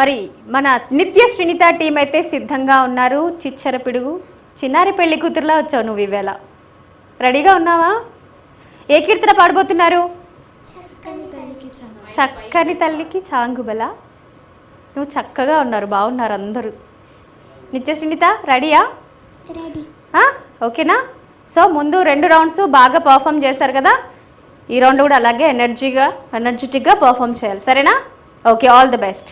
మరి మన నిత్య శ్రీనిత టీం అయితే సిద్ధంగా ఉన్నారు. చిచ్చర పిడుగు. చిన్నారి పెళ్ళి కూతురులా వచ్చావు నువ్వు ఈవేళ. రెడీగా ఉన్నావా? ఏ కీర్తన పాడబోతున్నారు? చక్కని తల్లికి చాంగుబల. నువ్వు చక్కగా ఉన్నారు బాగున్నారు అందరూ. నిత్య శ్రీనిత రెడీయా? ఓకేనా? సో ముందు రెండు రౌండ్స్ బాగా పర్ఫామ్ చేశారు కదా? ఈ రౌండ్ కూడా అలాగే ఎనర్జీగా ఎనర్జెటిక్గా పర్ఫామ్ చేయాలి. సరేనా? Okay all the best.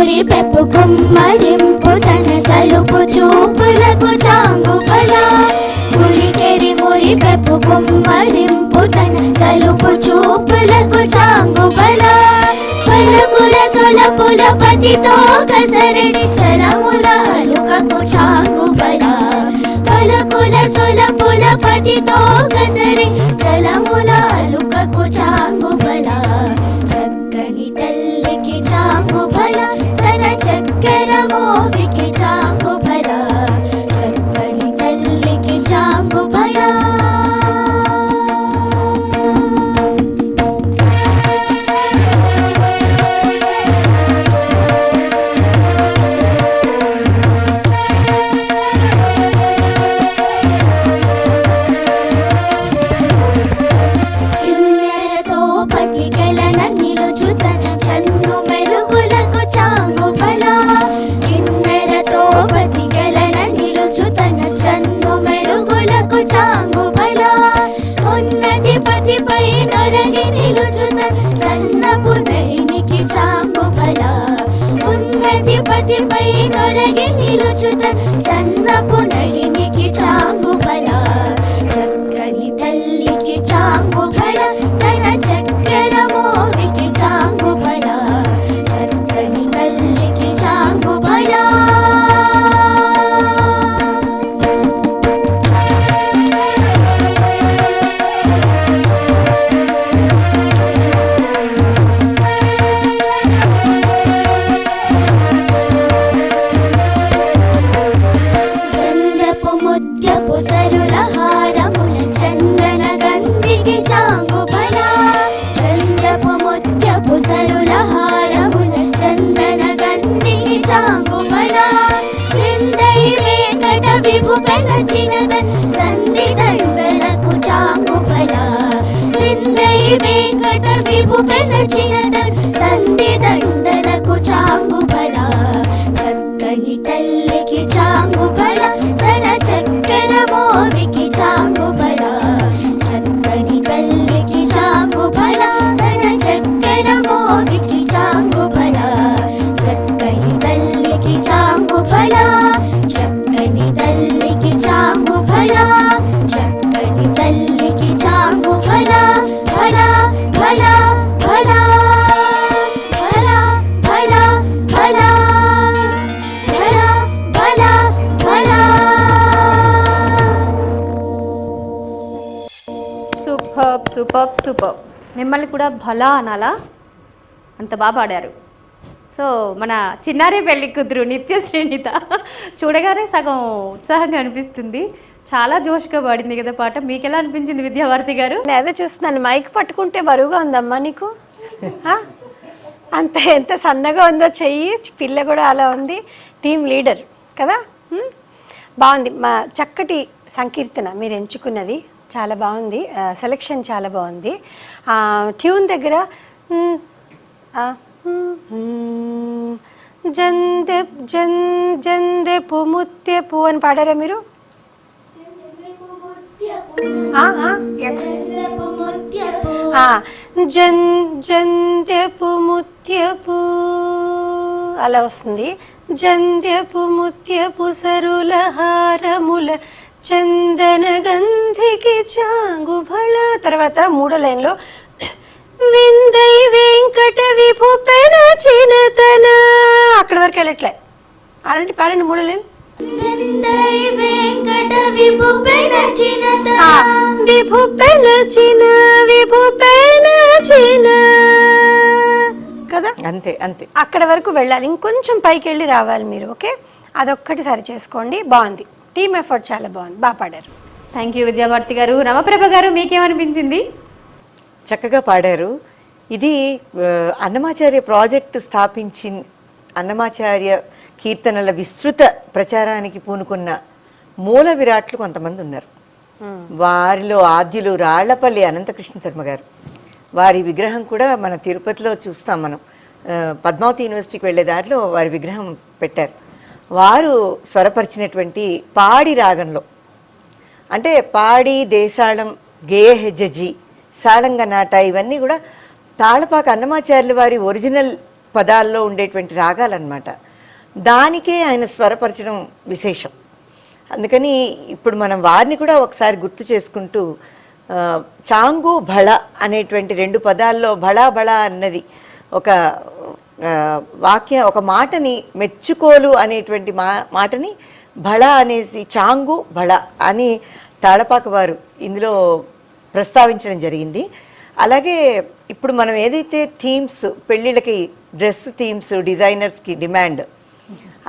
కులికెడి పెప్పు కుమ్మరింపు తన సలుపు చూపులకు చాంగు ఫల. కులికెడి మురి పెప్పు కుమ్మరింపు తన సలుపు చూపులకు చాంగు ఫల. పలుకుల సొలపుల పతితో కసరడి చలముల అలుకకు చాంగు ఫల. పలుకుల సొలపుల పతితో కసరి చలముల అలుకకు చాంగు కోతిపై నొరగి నిలుచుత సన్నపు నడి మార్పు పెనచిన సూపర్ సూపర్. మిమ్మల్ని కూడా భలా అనాలా? అంత బాగా పాడారు. సో మన చిన్నారే పెళ్ళి కూతురు నిత్య శ్రేణిత చూడగానే సగం ఉత్సాహంగా అనిపిస్తుంది. చాలా జోష్గా పాడింది కదా పాట. మీకు ఎలా అనిపించింది విద్యావార్తి గారు? నేను చూస్తున్నాను. మైక్ పట్టుకుంటే బరువుగా ఉందమ్మా నీకు? అంత ఎంత సన్నగా ఉందో చెయ్యి పిల్ల కూడా అలా ఉంది. టీం లీడర్ కదా? బాగుంది. మా చక్కటి సంకీర్తన మీరు ఎంచుకున్నది. చాలా బాగుంది. సెలెక్షన్ చాలా బాగుంది. ట్యూన్ దగ్గర జందె జన్ జందెపు ముత్యపు అని పాడారా మీరు? ఆ, ఆ, జన్ ముత్యపు అలా వస్తుంది. జంధ్యపు ముత్యపు సరుల హారముల చందన గంధికి చాంగుబళ తర్వాత మూడో లైన్లో విందై వెంకట విభూపెన చినతన అక్కడ వరకు వెళ్ళట్లే. ఆడండి పాడండి మూడో లైన్. విందై వెంకట విభుపెన చినత ఆ, విభూపెన చిన విభూపెన చిన కదా? అంతే అంతే. అక్కడ వరకు వెళ్ళాలి. ఇంకొంచెం పైకి వెళ్ళి రావాలి మీరు ఓకే? అదొక్కటి సరి చేసుకోండి. బాగుంది. టీమ్ ఎఫర్ట్ చాలా బాగుంది. బాగా పాడారు. థ్యాంక్ యూ విద్యాభారతి గారు. రమప్రభ గారు మీకేమనిపించింది? చక్కగా పాడారు. ఇది అన్నమాచార్య ప్రాజెక్టు స్థాపించి అన్నమాచార్య కీర్తనల విస్తృత ప్రచారానికి పూనుకున్న మూల విరాట్లు కొంతమంది ఉన్నారు. వారిలో ఆద్యులు రాళ్ళపల్లి అనంతకృష్ణ శర్మ గారు. వారి విగ్రహం కూడా మన తిరుపతిలో చూస్తాం మనం. పద్మావతి యూనివర్సిటీకి వెళ్ళే దారిలో వారి విగ్రహం పెట్టారు. వారు స్వరపరిచినటువంటి పాడి రాగంలో. అంటే పాడి దేశాళం గేయ జజి సాళంగ నాట ఇవన్నీ కూడా తాళపాక అన్నమాచార్యుల వారి ఒరిజినల్ పదాల్లో ఉండేటువంటి రాగాలన్నమాట. దానికే ఆయన స్వరపరచడం విశేషం. అందుకని ఇప్పుడు మనం వారిని కూడా ఒకసారి గుర్తు చేసుకుంటూ చాంగు భళ అనేటువంటి రెండు పదాల్లో భళ భళ అన్నది ఒక వాక్య ఒక మాటని మెచ్చుకోలు అనేటువంటి మా మాటని భళ అనేసి చాంగు భళ అని తాళపాక వారు ఇందులో ప్రస్తావించడం జరిగింది. అలాగే ఇప్పుడు మనం ఏదైతే థీమ్స్ పెళ్ళిళ్ళకి డ్రెస్ థీమ్స్ డిజైనర్స్కి డిమాండ్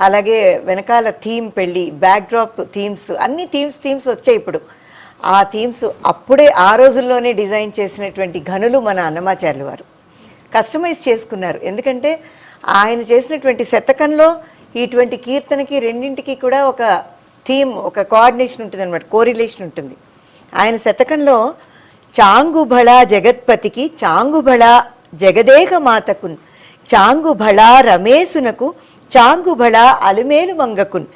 అలాగే వెనకాల థీమ్ పెళ్ళి బ్యాక్డ్రాప్ థీమ్స్ అన్ని థీమ్స్ థీమ్స్ వచ్చాయి ఇప్పుడు. ఆ థీమ్స్ అప్పుడే ఆ రోజుల్లోనే డిజైన్ చేసినటువంటి ఘనులు మన అన్నమాచార్యులు వారు. కస్టమైజ్ చేసుకున్నారు. ఎందుకంటే ఆయన చేసినటువంటి శతకంలో ఇటువంటి కీర్తనకి రెండింటికి కూడా ఒక థీమ్ ఒక కోఆర్డినేషన్ ఉంటుంది అనమాట కోరిలేషన్ ఉంటుంది. ఆయన శతకంలో చాంగుభళ జగత్పతికి చాంగుభళ జగదేక మాతకున్ చాంగుభళ రమేశునకు చాంగుభళ అలుమేలు మంగకున్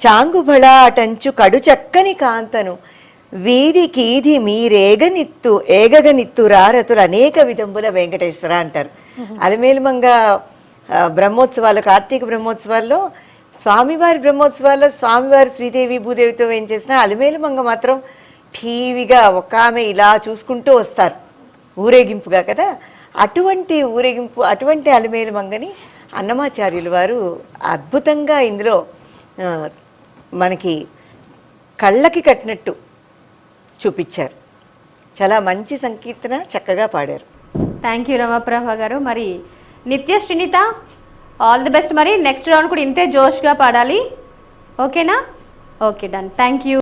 చాంగుభళ అటంచు కడు చక్కని కాంతను వీధి కీధి మీరేగనిత్తు ఏగగనిత్తు రారతులు అనేక విధంబుల వెంకటేశ్వర అంటారు. అలమేలు మంగ ఆ, బ్రహ్మోత్సవాలు కార్తీక బ్రహ్మోత్సవాల్లో స్వామివారి బ్రహ్మోత్సవాల్లో స్వామివారి శ్రీదేవి భూదేవితో ఏం చేసినా అలమేలు మంగ మాత్రం టీవీగా ఒక ఆమె ఇలా చూసుకుంటూ వస్తారు. ఊరేగింపుగా కదా. అటువంటి ఊరేగింపు అటువంటి అలమేలు మంగని అన్నమాచార్యులు వారు అద్భుతంగా ఇందులో మనకి కళ్ళకి కట్టినట్టు చూపించారు. చాలా మంచి సంకీర్తన చక్కగా పాడారు. Thank you Ramaprabha garu. మరి Nitya Srinitha all the best మరి నెక్స్ట్ రౌండ్ కూడా ఇంతే జోష్గా పాడాలి. ఓకేనా ఓకే డన్ థ్యాంక్ యూ